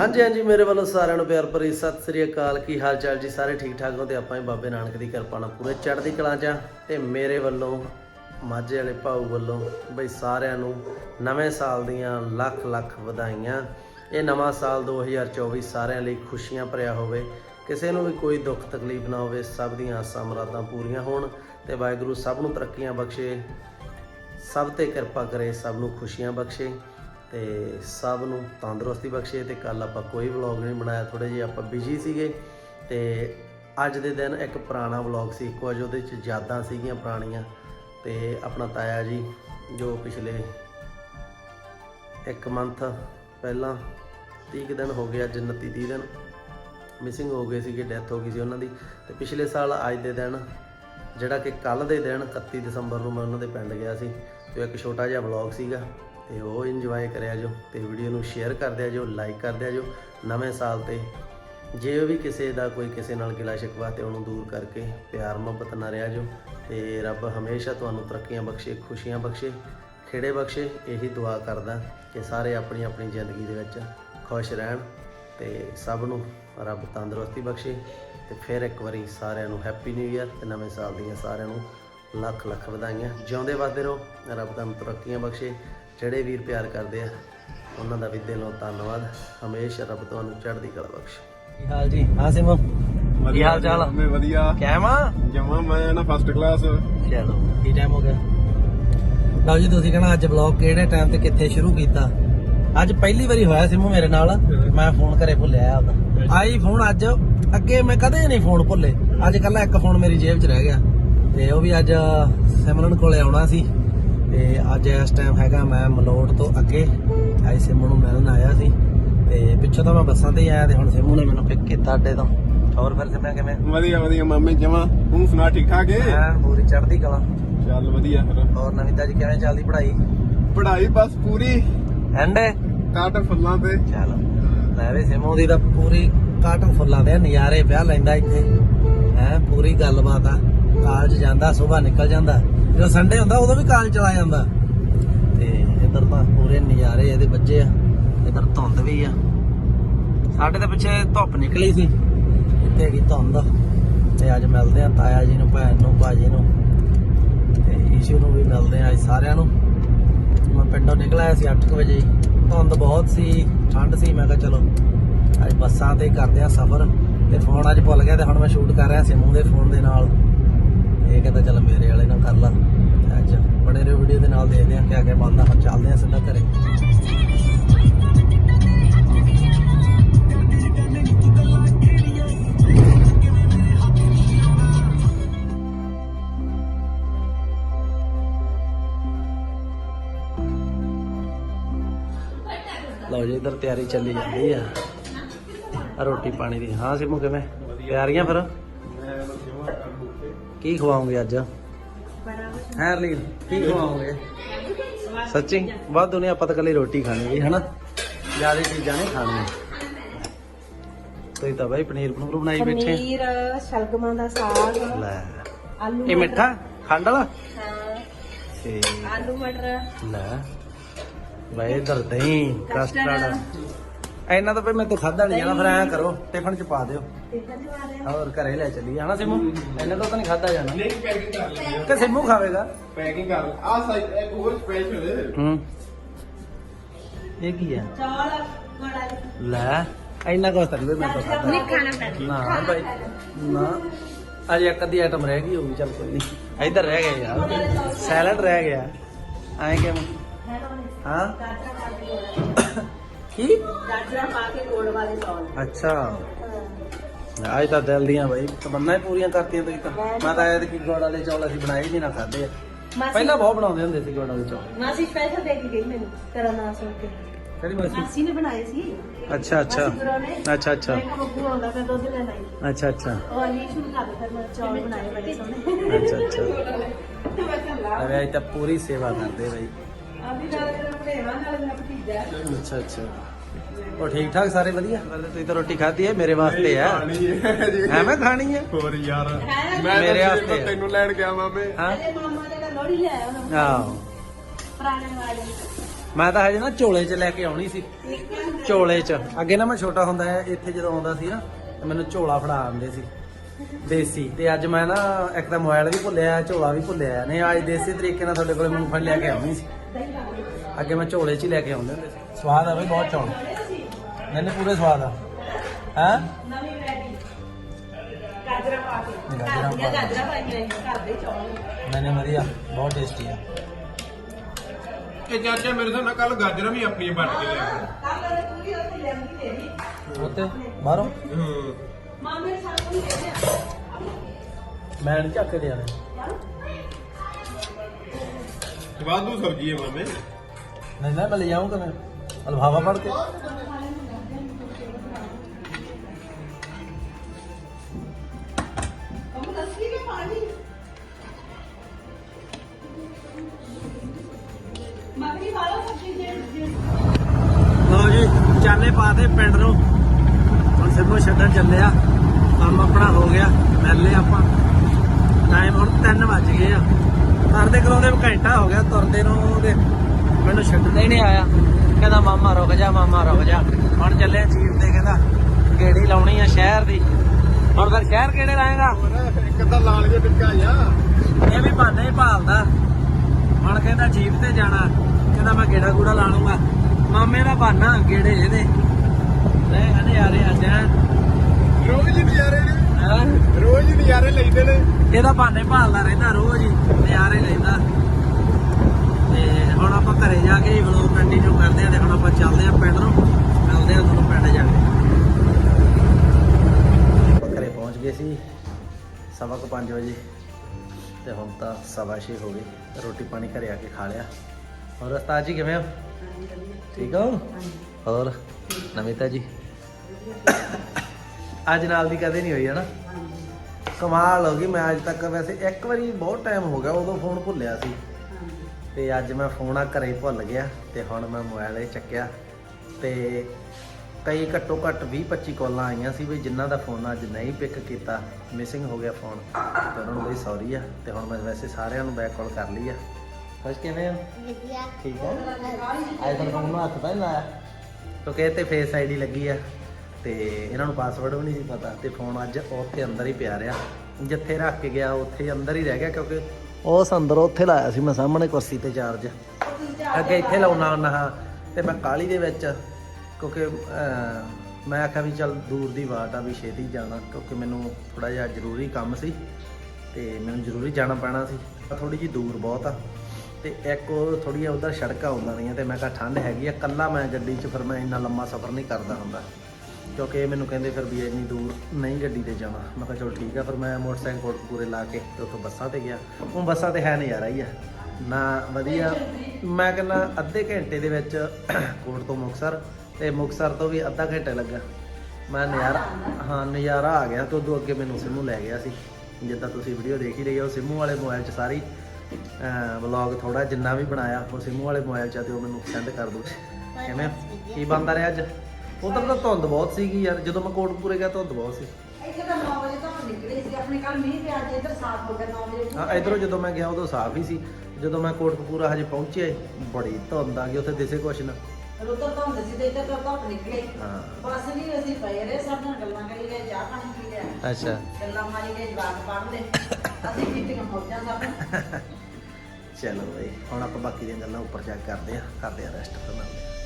ਹਾਂਜੀ ਹਾਂਜੀ, ਮੇਰੇ ਵੱਲੋਂ ਸਾਰਿਆਂ ਨੂੰ ਪਿਆਰ ਭਰੀ ਸਤਿ ਸ੍ਰੀ ਅਕਾਲ। ਕੀ ਹਾਲ ਚਾਲ ਜੀ? ਸਾਰੇ ਠੀਕ ਠਾਕ ਹੋ ਤੇ ਆਪਾਂ ਹੀ ਬਾਬੇ ਨਾਨਕ ਦੀ ਕਿਰਪਾ ਨਾਲ ਪੂਰੇ ਚੜ੍ਹਦੀ ਕਲਾਂ 'ਚ ਆ। ਤੇ ਮੇਰੇ ਵੱਲੋਂ, ਮਾਝੇ ਵਾਲੇ ਭਾਊ ਵੱਲੋਂ ਬਈ ਸਾਰਿਆਂ ਨੂੰ ਨਵੇਂ ਸਾਲ ਦੀਆਂ ਲੱਖ ਲੱਖ ਵਧਾਈਆਂ। ਇਹ ਨਵਾਂ ਸਾਲ 2024 ਸਾਰਿਆਂ ਲਈ ਖੁਸ਼ੀਆਂ ਭਰਿਆ ਹੋਵੇ। ਕਿਸੇ ਨੂੰ ਵੀ ਕੋਈ ਦੁੱਖ ਤਕਲੀਫ ਨਾ ਹੋਵੇ, ਸਭ ਦੀਆਂ ਆਸਾਂ ਮੁਰਾਦਾਂ ਪੂਰੀਆਂ ਹੋਣ ਤੇ ਵਾਹਿਗੁਰੂ ਸਭ ਨੂੰ ਤਰੱਕੀਆਂ ਬਖਸ਼ੇ, ਸਭ ਤੇ ਕਿਰਪਾ ਕਰੇ, ਸਭ ਨੂੰ ਖੁਸ਼ੀਆਂ ਬਖਸ਼ੇ। ਤੇ ਸਭ ਨੂੰ ਤੰਦਰੁਸਤੀ ਬਖਸ਼ੇ ਤੇ ਕੱਲ ਆਪਾਂ ਕੋਈ ਵਲੌਗ ਨਹੀਂ ਬਣਾਇਆ ਥੋੜੇ ਜਿਹਾ ਆਪਾਂ ਬਿਜ਼ੀ ਸੀਗੇ ਤੇ ਅੱਜ ਦੇ ਦਿਨ ਇੱਕ ਪੁਰਾਣਾ ਵਲੌਗ ਸੀ ਕੁਝ ਉਹਦੇ ਚ ਯਾਦਾਂ ਸੀਗੀਆਂ ਪੁਰਾਣੀਆਂ ਤੇ ਆਪਣਾ ਤਾਇਆ ਜੀ ਜੋ ਪਿਛਲੇ ਇੱਕ ਮੰਥ ਪਹਿਲਾਂ 30 ਕੁ ਦਿਨ ਹੋ ਗਏ, ਅੱਜ 29 30 ਦਿਨ ਮਿਸਿੰਗ ਹੋ ਗਏ ਸੀਗੇ ਡੈਥ ਹੋ ਗਈ ਸੀ ਉਹਨਾਂ ਦੀ ਤੇ ਪਿਛਲੇ ਸਾਲ ਅੱਜ ਦੇ ਦਿਨ ਜਿਹੜਾ ਕਿ ਕੱਲ ਦੇ ਦਿਨ 31 ਦਸੰਬਰ ਨੂੰ ਮੈਂ ਉਹਨਾਂ ਦੇ ਪਿੰਡ ਗਿਆ ਸੀ ਤੇ ਇੱਕ ਛੋਟਾ ਜਿਹਾ ਵਲੌਗ ਸੀਗਾ। ਤੇ ਉਹ ਇੰਜੋਏ ਕਰਿਆ ਜੋ ਤੇ ਵੀਡੀਓ ਨੂੰ ਸ਼ੇਅਰ ਕਰ ਦਿਆ ਜੋ ਲਾਈਕ ਕਰ ਦਿਆ ਜੋ ਨਵੇਂ ਸਾਲ ਤੇ। ਜੇ ਵੀ ਕਿਸੇ ਦਾ ਕੋਈ ਕਿਸੇ ਨਾਲ ਗਿਲਾ ਸ਼ਿਕਵਾ ਤੇ ਉਹਨੂੰ ਦੂਰ ਕਰਕੇ ਪਿਆਰ ਮੁਹੱਬਤ ਨਾਲ ਰਿਹਾ ਜੋ ਤੇ ਰੱਬ ਹਮੇਸ਼ਾ ਤੁਹਾਨੂੰ ਤਰੱਕੀਆਂ ਬਖਸ਼ੇ, ਖੁਸ਼ੀਆਂ ਬਖਸ਼ੇ ਖੇੜੇ ਬਖਸ਼ੇ, ਇਹੀ ਦੁਆ ਕਰਦਾ ਕਿ ਸਾਰੇ ਆਪਣੀ ਆਪਣੀ ਜ਼ਿੰਦਗੀ ਦੇ ਵਿੱਚ ਖੁਸ਼ ਰਹਿਣ ਤੇ ਸਭ ਨੂੰ ਰੱਬ ਤੰਦਰੁਸਤੀ ਬਖਸ਼ੇ ਤੇ ਫਿਰ ਇੱਕ ਵਾਰੀ ਸਾਰਿਆਂ ਨੂੰ ਹੈਪੀ ਨਿਊ ਇਅਰ ਤੇ ਨਵੇਂ ਸਾਲ ਦੀਆਂ ਸਾਰਿਆਂ ਨੂੰ ਲੱਖ ਲੱਖ ਵਧਾਈਆਂ। ਜਿਉਂਦੇ ਵੱਸਦੇ ਰਹੋ, ਰੱਬ ਤੁਹਾਨੂੰ ਤਰੱਕੀਆਂ ਬਖਸ਼ੇ ਜਿਹੜੇ ਵੀਰ ਪਿਆਰ ਕਰਦੇ ਆ ਉਹਨਾਂ ਦਾ ਵੀ ਦਿਲੋਂ ਧੰਨਵਾਦ। ਹਮੇਸ਼ਾ ਰੱਬ ਤੁਹਾਨੂੰ ਚੜ੍ਹਦੀ ਕਲਾ ਬਖਸ਼ੇ। ਕੀ ਹਾਲ ਜੀ? ਹਾਂ ਸਿਮੋ। ਕੀ ਹਾਲ ਚਾਲ? ਮੈਂ ਵਧੀਆ। ਕਿਵੇਂ ਜਮਾ ਮੈਂ ਨਾ ਫਸਟ ਕਲਾਸ ਚਲੋ ਕੀ ਟਾਈਮ ਹੋ ਗਿਆ? ਲਓ ਜੀ ਤੁਸੀਂ ਕਹਣਾ ਅੱਜ ਵਲੌਗ ਕਿਹੜੇ ਟਾਈਮ ਤੇ ਕਿੱਥੇ ਸ਼ੁਰੂ ਕੀਤਾ? ਅੱਜ ਪਹਿਲੀ ਵਾਰੀ ਹੋਇਆ ਸਿਮੂ ਮੇਰੇ ਨਾਲ। ਮੈਂ ਫੋਨ ਘਰੇ ਭੁੱਲਿਆ ਆਪਦਾ। ਆਈ ਫੋਨ ਅੱਜ ਅੱਗੇ ਮੈਂ ਕਦੇ ਨਹੀਂ ਫੋਨ ਭੁੱਲੇ। ਅੱਜ ਕੱਲਾ ਇੱਕ ਫੋਨ ਮੇਰੀ ਜੇਬ 'ਚ ਰਹਿ ਗਿਆ। ਤੇ ਉਹ ਵੀ ਅੱਜ ਸਿਮਰਨ ਕੋਲੇ ਆਉਣਾ ਸੀ। ਤੇ ਅੱਜ ਇਸ ਟਾਈਮ ਹੈਗਾ ਮੈਂ ਮਲੋਟ ਤੋਂ ਅੱਗੇ। ਆਈ ਸਿਮੂ ਨੂੰ ਮਿਲਣ ਆਇਆ ਸੀ। ਤੇ ਪਿੱਛੋਂ ਤਾਂ ਮੈਂ ਬੱਸਾਂ ਤੇ ਹੀ ਆਇਆ ਤੇ ਹੁਣ ਸਿਮੂ ਨੇ ਮੈਨੂੰ ਪਿਕ ਕੀਤਾ ਅੱਡੇ ਤੋਂ। ਹੋਰ ਫਿਰ ਸਿਮਿਆ ਕਿਵੇਂ? ਵਧੀਆ ਵਧੀਆ ਮਾਮੇ ਜਮਾ। ਤੂੰ ਸੁਣਾ ਠੀਕ ਠਾਕ ਏ? ਮੈਂ ਪੂਰੀ ਚੜ੍ਹਦੀ ਕਲਾ। ਚੱਲ ਵਧੀਆ ਫਿਰ। ਹੋਰ ਨਵੀਂ ਤਾਜੀ ਕਿਵੇਂ ਚੱਲਦੀ ਪੜ੍ਹਾਈ? ਪੜ੍ਹਾਈ ਬਸ ਪੂਰੀ। ਐਂਡ ਕਾਟ ਫੁੱਲਾਂ ਤੇ। ਚਲ ਲੈ ਵੀ ਸਿਮੋ ਦੀ ਤਾਂ ਪੂਰੀ ਕਾਟਨ ਫੁੱਲਾਂ ਦੇ ਨਜ਼ਾਰੇ ਪਿਆ ਲੈਂਦਾ ਇੱਥੇ। ਹੈ ਪੂਰੀ ਗੱਲਬਾਤ ਆ। ਕਾਲਜ ਜਾਂਦਾ ਸਵੇਰ ਨਿਕਲ ਜਾਂਦਾ। ਜਦੋਂ ਸੰਡੇ ਹੁੰਦਾ, ਉਦੋਂ ਵੀ ਕਾਲਜ ਚਲਾ ਜਾਂਦਾ। ਤੇ ਇੱਧਰ ਤਾਂ ਪੂਰੇ ਨਜ਼ਾਰੇ ਇਹਦੇ ਵੱਜੇ ਆ, ਇੱਧਰ ਧੁੰਦ ਵੀ ਆ। ਸਾਡੇ ਦੇ ਪਿੱਛੇ ਧੁੱਪ ਨਿਕਲੀ ਸੀ। ਇੱਥੇ ਹੈਗੀ ਧੁੰਦ। ਤੇ ਅੱਜ ਮਿਲਦੇ ਆ ਤਾਇਆ ਜੀ ਨੂੰ, ਭੈਣ ਨੂੰ, ਭਾਜੀ ਨੂੰ। ਤੇ ਈਸ਼ੂ ਨੂੰ ਵੀ ਮਿਲਦੇ ਆ ਅੱਜ ਸਾਰਿਆਂ ਨੂੰ। ਮੈਂ ਪਿੰਡੋਂ ਨਿਕਲ ਆਇਆ ਸੀ 8 ਵਜੇ। ਧੁੰਦ ਬਹੁਤ ਸੀ, ਠੰਡ ਸੀ, ਮੈਂ ਕਿਹਾ ਚਲੋ, ਅੱਜ ਬੱਸਾਂ ਤੇ ਕਰਦੇ ਆ ਸਫ਼ਰ। ਤੇ ਫੋਨ ਅੱਜ ਭੁੱਲ ਗਿਆ ਤੇ ਹੁਣ ਮੈਂ ਸ਼ੂਟ ਕਰ ਰਿਹਾ ਸਿਮੂ ਦੇ ਫੋਨ ਦੇ ਨਾਲ। ਇਹ ਕਹਿੰਦਾ ਚੱਲ ਮੇਰੇ ਵਾਲੇ ਨਾਲ ਕਰ ਲਾ। ਅੱਜ ਬਣੇ ਰਹੋ ਵੀਡੀਓ ਦੇ ਨਾਲ ਦੇਖਦੇ ਆ ਕਿ ਕਿਆ ਬਣਦਾ। ਹੁਣ ਚੱਲਦੇ ਆ ਸਿੱਧਾ ਘਰੇ। ਲਓ ਜੀ, ਇਧਰ ਤਿਆਰੀ ਚੱਲੀ ਜਾਂਦੀ ਆ। ਰੋਟੀ ਪਾਣੀ ਦੀ। ਹਾਂ ਸਿਮੂ, ਕਿਵੇਂ? ਤਿਆਰੀਆਂ ਫਿਰ? ਕੀ ਖਵਾਉਂਗੇ ਅੱਜ? ਹੈ ਅਰਲੀਨ ਕੀ ਖਵਾਉਂਗੇ? ਸੱਚੀ ਬਹੁਤ ਦੁਨੀਆ ਆਪਾਂ ਤਾਂ ਕੱਲੀ ਰੋਟੀ ਖਾਣੀ ਹੈ ਹਨਾ? ਜ਼ਿਆਦਾ ਚੀਜ਼ਾਂ ਨਹੀਂ ਖਾਣੀਆਂ। ਤੁਸੀਂ ਤਾਂ ਬਾਈ ਪਨੀਰ ਪਨੂਰ ਬਣਾਈ ਬੈਠੇ ਪਨੀਰ ਸ਼ਲਗਮਾਂ ਦਾ ਸਾਗ ਲੈ ਆਲੂ ਇਹ ਮਿੱਠਾ? ਖੰਡ ਵਾਲਾ? ਹਾਂ, ਤੇ ਆਲੂ ਮਟਰ। ਲੈ ਬਾਈ ਇਧਰ ਦਹੀਂ ਕਸਟਰਡ। ਇਹਨਾਂ ਤਾਂ ਭਈ ਮੈਂ ਤਾਂ ਖਾਦਾ ਨਹੀਂ ਜਾਣਾ ਫਿਰ ਐਂ ਕਰੋ ਟਿਫਨ ਚ ਪਾ ਦਿਓ। ਹੋਰ ਘਰੇ ਲੈ ਚੱਲੀਏ ਹਨਾ ਸਿਮੂ? ਇਹਨਾਂ ਤੋਂ ਤਾਂ ਨਹੀਂ ਖਾਦਾ ਜਾਣਾ। ਨਹੀਂ ਪੈਕਿੰਗ ਕਰ ਲਈ ਕਿ ਸਿਮੂ ਖਾਵੇਗਾ? ਪੈਕਿੰਗ ਕਰ ਆ ਸਾਈਡ ਇੱਕ ਹੋਰ ਸਪੈਸ਼ਲ ਹੂੰ। ਇਹ ਕੀ ਆ ਚੌਲ ਬੜਾ। ਲੈ ਇੰਨਾ ਕੁਛ ਤਾਂ ਨਹੀਂ ਮੈਂ ਤਾਂ ਖਾਦਾ ਨਹੀਂ ਖਾਣਾ ਪੈਣਾ। ਨਾ ਭਾਈ ਨਾ। ਅਜੇ ਇੱਕ ਅੱਧੀ ਆਈਟਮ ਰਹਿ ਗਈ ਹੋਊਗੀ ਚੱਲ ਕੋਈ ਨਹੀਂ ਇੱਧਰ ਰਹਿ ਗਿਆ ਯਾਰ। ਸੈਲਡ ਰਹਿ ਗਿਆ। ਐਂ ਕਿਵੇਂ? ਹਾਂ? ਕੀ? ਗਾਜਰਾਂ ਪਾ ਕੇ ਗੋਲ ਵਾਲੇ ਚੌਲ ਅੱਛਾ। ਅੱਜ ਤਾਂ ਦਿਲ ਦੀਆਂ ਬਾਈ ਤਮੰਨਾ ਹੀ ਪੂਰੀਆਂ ਕਰਤੀਆਂ ਤੁਸੀਂ ਤਾਂ। ਮੈਂ ਤਾਂ ਐਤ ਕੀ ਗੋੜ ਵਾਲੇ ਚੌਲ ਅਸੀਂ ਬਣਾਏ ਨਹੀਂ ਨਾ ਖਾਦੇ ਪਹਿਲਾਂ ਬਹੁਤ ਬਣਾਉਂਦੇ ਹੁੰਦੇ ਸੀ ਗੋੜ ਵਾਲੇ ਚੌਲ। ਮਾਸੀ ਸਪੈਸ਼ਲ ਦੇ ਕੇ ਗਈ ਮੈਨੂੰ ਤੇਰਾ ਨਾਮ ਸੁਣ ਕੇ। ਕਿਹੜੀ ਮਾਸੀ? ਮਾਸੀ ਨੇ ਬਣਾਏ ਸੀ। ਅੱਛਾ ਅੱਛਾ। ਅੱਛਾ ਅੱਛਾ। ਮੈਂ ਬੱਬੂ ਆਉਂਦਾ ਫਿਰ ਦੁੱਧ ਲੈਣ ਆਈ। ਅੱਛਾ ਅੱਛਾ। ਉਹ ਅਲੀ ਸ਼ੁਰੂ ਕਰ ਫਿਰ ਮੈਂ ਚੌਲ ਬਣਾਏ ਬੜੇ ਸੋਹਣੇ। ਅੱਛਾ ਅੱਛਾ। ਮੈਂ ਅਰੇ ਤਾਂ ਪੂਰੀ ਸੇਵਾ ਕਰਦੇ ਬਾਈ। ਅਭੀ ਨਾਲ ਤੇਰਾ ਭੇਵਾ ਨਾਲ ਮੇਰਾ ਭਤੀਜਾ ਅੱਛਾ ਅੱਛਾ। ਉਹ ਠੀਕ ਠਾਕ ਸਾਰੇ ਵਧੀਆ? ਪਹਿਲੇ ਤੁਸੀਂ ਤਾਂ ਰੋਟੀ ਖਾਧੀ ਹੈ ਮੇਰੇ ਵਾਸਤੇ ਆ ਐਵੇਂ ਖਾਣੀ ਹੈ? ਹੋਰ ਯਾਰ ਹੈ ਮੈਂ ਮੇਰੇ ਮੇਰੇ ਵਾਸਤੇ ਆ। ਤੈਨੂੰ ਲੈਣ ਗਿਆ ਮਾਮੇ ਹਾਂ। ਮੇਰੇ ਮਾਮਾ ਜਿਹੜਾ ਲੋੜੀ ਲਿਆਇਆ ਉਹਨਾਂ। ਆਹੋ। ਪੁਰਾਣੇ ਵਾਲੇ। ਮੈਂ ਤਾਂ ਹਜੇ ਨਾ ਝੋਲੇ 'ਚ ਲੈ ਕੇ ਆਉਣੀ ਸੀ। ਝੋਲੇ 'ਚ। ਅੱਗੇ ਨਾ ਮੈਂ ਛੋਟਾ ਹੁੰਦਾ ਹੈ ਇੱਥੇ ਜਦੋਂ ਆਉਂਦਾ ਸੀ ਨਾ ਤੇ ਮੈਨੂੰ ਝੋਲਾ ਫੜਾ ਆਉਂਦੇ ਸੀ। ਦੇਸੀ। ਤੇ ਅੱਜ ਮੈਂ ਨਾ ਇੱਕ ਤਾਂ ਮੋਬਾਈਲ ਵੀ ਭੁੱਲਿਆ ਝੋਲਾ ਵੀ ਭੁੱਲਿਆ। ਨਹੀਂ ਅੱਜ ਦੇਸੀ ਤਰੀਕੇ ਨਾਲ ਤੁਹਾਡੇ ਕੋਲੇ ਮੂੰਗਫਲੀ ਲੈ ਕੇ ਆਉਣੀ ਸੀ। ਅੱਗੇ ਮੈਂ ਝੋਲੇ 'ਚ ਹੀ ਲੈ ਕੇ ਆਉਂਦੇ। ਹੁੰਦੇ ਸੀ ਸਵਾਦ ਆ ਬਈ ਬਹੁਤ ਚੌਲ। ਮੈਨੂੰ ਪੂਰੇ ਸਵਾਦ ਆ। ਹੈ? ਨਵੀਂ ਵੈਰਾਈਟੀ ਗਾਜਰਾਂ ਪਾ ਕੇ ਗਾਜਰਾਂ ਗਾਜਰਾਂ ਪਾਈਆਂ ਘਰ ਦੇ ਚੌਲ ਮੈਨੇ ਵਧੀਆ ਬਹੁਤ ਟੇਸਟੀ ਆ। ਇਹ ਚਾਚਾ ਮੇਰੇ ਤੋਂ ਨਾਲ ਕੱਲ ਗਾਜਰਾਂ ਵੀ ਆਪਣੀਆਂ ਬਣ ਕੇ ਲਿਆ ਉੱਥੇ ਲੈਂਦੀ ਤੇਰੀ ਉੱਤੇ ਬਾਹਰੋਂ? ਹੂੰ। ਮਾਮੇ ਸਾਨੂੰ ਨਹੀਂ ਕਹਿੰਦੇ ਮੈਂ ਨਹੀਂ ਚੱਕ ਕੇ ਦੇ ਆਣੇ ਵਾਧੂ ਸਬਜ਼ੀ ਹੈ ਮਾਮੇ। ਨਹੀਂ ਨਾ ਮੈਂ ਲੈ ਜਾਊਂਗਾ ਮੈਂ ਅਲਫਾਫਾ ਫੜ ਕੇ। ਕੰਮ ਦੱਸੀ ਕਿ ਪਾਣੀ? ਮੱਖਣੀ ਵਾਲਾ ਸਬਜ਼ੀ ਦੇ ਦੇ ਲਓ ਜੀ ਚਾਲੇ ਪਾਤੇ ਪਿੰਡ ਨੂੰ। ਹੁਣ ਸਿਰੋਂ ਛੱਡਣ ਚੱਲੇ ਆ। ਕੰਮ ਆਪਣਾ ਹੋ ਗਿਆ। ਮਿਲ ਲਏ ਆਪਾਂ। ਟਾਈਮ ਹੁਣ 3 ਵੱਜ ਗਏ ਆ। ਕਰਦੇ ਕਰਾਉਂਦੇ ਘੰਟਾ ਹੋ ਗਿਆ ਤੁਰਦੇ ਨੂੰ ਤੇ ਮੈਨੂੰ ਛੱਡਦਾ ਹੀ ਨਹੀਂ ਆਇਆ। ਕਹਿੰਦਾ ਮਾਮਾ ਰੁਕ ਜਾ ਮਾਮਾ ਰੁਕ ਜਾ। ਹੁਣ ਚੱਲੇ ਜੀਪ ਤੇ ਕਹਿੰਦਾ ਗੇੜੀ ਲਾਉਣੀ ਆ ਸ਼ਹਿਰ ਦੀ। ਹੁਣ ਫਿਰ ਸ਼ਹਿਰ ਕਿਹੜੇ ਲਾਏਗਾ? ਇੱਕ ਤਾਂ ਲਾਲ ਜਿਹਾ ਟਿੱਕਾ ਆ। ਇਹ ਵੀ ਬਹਾਨੇ ਹੀ ਭਾਲਦਾ। ਹੁਣ ਕਹਿੰਦਾ ਜੀਪ ਤੇ ਜਾਣਾ। ਕਹਿੰਦਾ ਮੈਂ ਗੇੜਾ ਗੂੜਾ ਲਾ ਲੂੰਗਾ ਮਾਮੇ ਦਾ ਬਹਾਨਾ ਗੇੜੇ ਇਹਦੇ। ਲੈ ਕਹਿੰਦੇ ਯਾਰੇ ਅੱਜ ਹੈਂ। ਰੋਜ਼ ਹੀ ਨਜ਼ਾਰੇ ਨੇ? ਰੋਜ਼ ਹੀ ਨਜ਼ਾਰੇ ਲਈਦੇ ਨੇ। ਇਹਦਾ ਬਹਾਨੇ ਭਾਲਦਾ ਰਹਿੰਦਾ ਰੋਜ਼ ਹੀ ਨਜ਼ਾਰੇ ਲੈਂਦਾ ਤੇ ਹੁਣ ਆਪਾਂ ਘਰੇ ਜਾ ਕੇ ਵਲੋਗ ਕੰਟੀਨਿਊ ਕਰਦੇ ਆ ਤੇ ਹੁਣ ਆਪਾਂ ਚੱਲਦੇ ਆ ਪਿੰਡ ਨੂੰ। ਮਿਲਦੇ ਆ ਤੁਹਾਨੂੰ ਪਿੰਡ ਜਾ ਕੇ। ਘਰੇ ਪਹੁੰਚ ਗਏ ਸੀ ਸਵਾ ਕੁ 5 ਵਜੇ। ਤੇ ਹੁਣ ਤਾਂ ਸਵਾ ਛੇ ਹੋ ਗਏ। ਰੋਟੀ ਪਾਣੀ ਘਰੇ ਆ ਕੇ ਖਾ ਲਿਆ। ਹੋਰ ਉਸਤਾਦ ਜੀ ਕਿਵੇਂ ਹੋ? ਠੀਕ ਹੋ? ਹੋਰ? ਨਮਿਤਾ ਜੀ? ਅੱਜ ਨਾਲ ਦੀ ਕਦੇ ਨਹੀਂ ਹੋਈ ਹੈ ਨਾ ਕਮਾਲ ਹੋ ਗਈ ਮੈਂ ਅੱਜ ਤੱਕ ਵੈਸੇ ਇੱਕ ਵਾਰੀ ਬਹੁਤ ਟਾਈਮ ਹੋ ਗਿਆ ਉਦੋਂ ਫੋਨ ਭੁੱਲਿਆ ਸੀ। ਤੇ ਅੱਜ ਮੈਂ ਫੋਨ ਆ ਘਰੇ ਭੁੱਲ ਗਿਆ ਤੇ ਹੁਣ ਮੈਂ ਮੋਬਾਈਲ ਇਹ ਚੱਕਿਆ। ਤੇ ਕਈ ਘੱਟੋ ਘੱਟ 20 25 ਕਾਲਾਂ ਆਈਆਂ ਸੀ ਵੀ ਜਿਨ੍ਹਾਂ ਦਾ ਫੋਨ ਅੱਜ ਨਹੀਂ ਪਿਕ ਕੀਤਾ ਮਿਸਿੰਗ ਹੋ ਗਿਆ ਫੋਨ ਤੇ ਉਹਨਾਂ ਨੂੰ ਬਈ ਸੌਰੀ ਆ ਤੇ ਹੁਣ ਮੈਂ ਵੈਸੇ ਸਾਰਿਆਂ ਨੂੰ ਬੈਕ ਕਾਲ ਕਰ ਲਈ ਆ। ਖੁਸ਼ ਕਿਵੇਂ ਹੋ? ਵਧੀਆ। ਠੀਕ ਹੈ। ਆਈਫੋਨ ਫੋਨ ਨੂੰ ਹੱਥ ਤਾਂ ਨਹੀਂ ਲਾਇਆ? ਕਿਉਂਕਿ ਇਹ ਤੇ ਫੇਸ ਆਈਡੀ ਲੱਗੀ ਆ। ਤੇ ਇਹਨਾਂ ਨੂੰ ਪਾਸਵਰਡ ਵੀ ਨਹੀਂ ਸੀ ਪਤਾ ਤੇ ਫੋਨ ਅੱਜ ਉੱਥੇ ਅੰਦਰ ਹੀ ਪਿਆ ਰਿਹਾ। ਜਿੱਥੇ ਰੱਖ ਕੇ ਗਿਆ, ਉੱਥੇ ਅੰਦਰ ਹੀ ਰਹਿ ਗਿਆ ਕਿਉਂਕਿ ਉਸ ਅੰਦਰ ਉੱਥੇ ਲਾਇਆ ਸੀ ਮੈਂ ਸਾਹਮਣੇ ਕੁਰਸੀ ਤੇ ਚਾਰਜ ਅੱਗੇ ਇੱਥੇ ਲਾਉਣਾ ਹੁੰਦਾ ਹਾਂ ਤੇ ਮੈਂ ਕਾਲੀ ਦੇ ਵਿੱਚ, ਕਿਉਂਕਿ ਮੈਂ ਆਖਿਆ ਵੀ ਚੱਲ ਦੂਰ ਦੀ ਬਾਤ ਆ ਵੀ ਛੇਤੀ ਜਾਣਾ, ਕਿਉਂਕਿ ਮੈਨੂੰ ਥੋੜਾ ਜਿਹਾ ਜ਼ਰੂਰੀ ਕੰਮ ਸੀ ਤੇ ਮੈਨੂੰ ਜ਼ਰੂਰੀ ਜਾਣਾ ਪੈਣਾ ਸੀ। ਥੋੜੀ ਜੀ ਦੂਰ ਬਹੁਤ ਆ ਤੇ ਇੱਕ ਉਹ ਜਿਹਾ ਉਧਰ ਸੜਕਾਂ ਆਉਂਦੀਆਂ ਰਹੀਆਂ ਤੇ ਮੈਂ ਕਿਹਾ ਠੰਡ ਹੈਗੀ ਆ ਕੱਲਾ ਮੈਂ ਗੱਡੀ 'ਚ ਫਿਰ ਮੈਂ ਇੰਨਾ ਲੰਮਾ ਸਫ਼ਰ ਨਹੀਂ ਕਰਦਾ ਹੁੰਦਾ। ਕਿਉਂਕਿ ਮੈਨੂੰ ਕਹਿੰਦੇ ਫਿਰ ਵੀ ਇੰਨੀ ਦੂਰ ਨਹੀਂ ਗੱਡੀ ਤੇ ਜਾਣਾ। ਮੈਂ ਕਿਹਾ ਚਲੋ ਠੀਕ ਆ, ਫਿਰ ਮੈਂ ਮੋਟਰਸਾਈਕਲ ਕੋਟਕਪੂਰੇ ਲਾ ਕੇ ਤੇ ਉੱਥੋਂ ਬੱਸਾਂ ਤੇ ਗਿਆ। ਉਹ ਬੱਸਾਂ ਤੇ ਹੈ ਨਜ਼ਾਰਾ ਹੀ ਆ। ਨਾ ਵਧੀਆ। ਮੈਂ ਕਹਿੰਦਾ ਅੱਧੇ ਘੰਟੇ ਦੇ ਵਿੱਚ ਕੋਟ ਤੋਂ ਮੁਕਸਰ ਤੇ ਮੁਕਸਰ ਤੋਂ ਵੀ ਅੱਧਾ ਘੰਟਾ ਲੱਗਾ। ਮੈਂ ਨਜ਼ਾਰਾ, ਹਾਂ, ਨਜ਼ਾਰਾ ਆ ਗਿਆ। ਤੇ ਉਦੋਂ ਅੱਗੇ ਮੈਨੂੰ ਸਿੰਮੂ ਲੈ ਗਿਆ ਸੀ। ਜਿੱਦਾਂ ਤੁਸੀਂ ਵੀਡੀਓ ਦੇਖ ਹੀ ਰਹੇ ਹੋ, ਸਿੰਮੂ ਵਾਲੇ ਮੋਬਾਈਲ 'ਚ ਸਾਰੀ ਵਲੌਗ ਥੋੜਾ ਜਿੰਨਾ ਵੀ ਬਣਾਇਆ, ਉਹ ਸਿੰਮੂ ਵਾਲੇ ਮੋਬਾਈਲ 'ਚ ਆ ਤੇ ਉਹ ਮੈਨੂੰ ਸੈਂਡ ਕਰ ਦੋ ਕਿਵੇਂ ਕੀ ਬੰਦਾ ਰਿਹਾ ਅੱਜ? ਉਧਰ ਤਾਂ ਧੁੰਦ ਬਹੁਤ ਸੀਗੀ ਯਾਰ ਜਦੋਂ ਮੈਂ ਕੋਟਪੂਰੇ ਗਿਆ ਧੁੰਦ ਬਹੁਤ ਸੀ। ਇੱਥੇ ਤਾਂ 9 ਵਜੇ ਤੱਕ ਨਿਕਲੇ ਸੀ ਆਪਣੇ ਕੱਲ ਮੀਂਹ ਪਿਆ ਅੱਜ ਇੱਧਰ ਸਾਫ਼ ਹੋ ਗਿਆ 9 ਵਜੇ ਹਾਂ ਇਧਰੋਂ ਜਦੋਂ ਮੈਂ ਗਿਆ ਉਦੋਂ ਸਾਫ਼ ਹੀ ਸੀ। ਜਦੋਂ ਮੈਂ ਕੋਟਕਪੂਰਾ ਹਜੇ ਪਹੁੰਚਿਆ ਬੜੀ ਧੁੰਦ ਆ ਗਈ ਉੱਥੇ ਦਿਸੇ ਕੁਛ ਨਾ। ਰੁੱਤਰ ਤਾਂ ਹੁੰਦੇ ਸੀ ਤੇ ਇੱਧਰ ਤਾਂ ਧੁੱਪ ਨਿਕਲੇ। ਹਾਂ। ਬਸ ਵੀ ਅਸੀਂ ਪਏ ਰਹੇ ਸਭ ਨਾਲ ਗੱਲਾਂ ਕਰੀ ਗਏ ਚਾਹ ਪਾਣੀ ਪੀ ਲਿਆ। ਅੱਛਾ। ਗੱਲਾਂ ਮਾਰੀ ਗਏ ਜਵਾਕ ਪੜ੍ਹ ਲਏ। ਅਸੀਂ ਕੀਤੀਆਂ ਮੌਜਾਂ ਸਭ ਨੇ। ਚਲੋ ਬਈ ਹੁਣ ਆਪਾਂ ਬਾਕੀ ਦੀਆਂ ਗੱਲਾਂ ਉੱਪਰ ਜਾ ਕੇ ਕਰਦੇ ਆ ਕਰਦੇ ਆ ਰੈਸਟ ਫਿਰ ਮਿਲਦੇ ਆ